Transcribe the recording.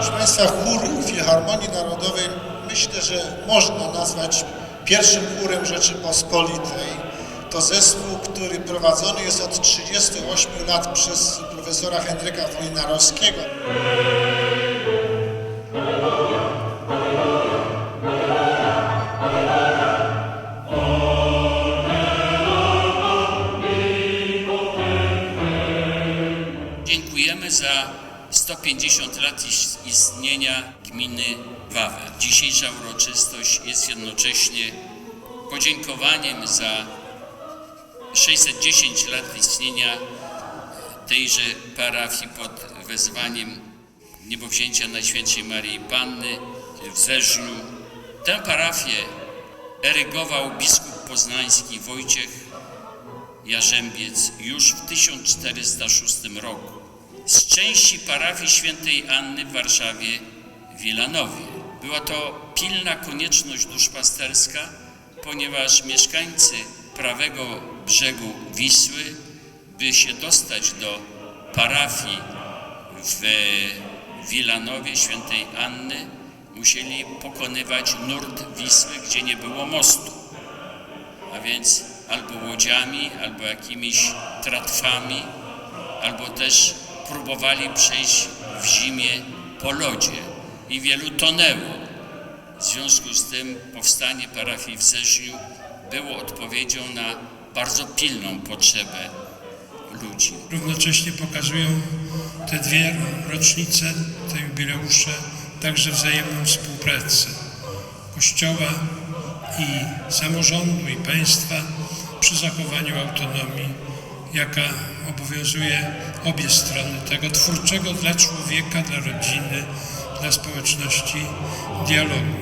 Proszę Państwa, chór Filharmonii Narodowej myślę, że można nazwać pierwszym chórem Rzeczypospolitej. To zespół, który prowadzony jest od 38 lat przez profesora Henryka Wojnarowskiego. Dziękujemy za 150 lat is- istnienia gminy Wawel. Dzisiejsza uroczystość jest jednocześnie podziękowaniem za 610 lat istnienia tejże parafii pod wezwaniem niebowzięcia Najświętszej Maryi Panny w Zerzniu. Tę parafię erygował biskup poznański Wojciech Jarzębiec już w 1406 roku z części parafii świętej Anny w Warszawie Wilanowie. Była to pilna konieczność duszpasterska, ponieważ mieszkańcy prawego brzegu Wisły, by się dostać do parafii w Wilanowie świętej Anny, musieli pokonywać nurt Wisły, gdzie nie było mostu a więc albo łodziami, albo jakimiś tratwami, albo też próbowali przejść w zimie po lodzie i wielu tonęło. W związku z tym powstanie parafii w Zerzniu było odpowiedzią na bardzo pilną potrzebę ludzi. równocześnie pokazują te dwie rocznice, te jubileusze, także wzajemną współpracę Kościoła i samorządu i państwa przy zachowaniu autonomii, jaka obowiązuje obie strony tego twórczego dla człowieka, dla rodziny, dla społeczności dialogu.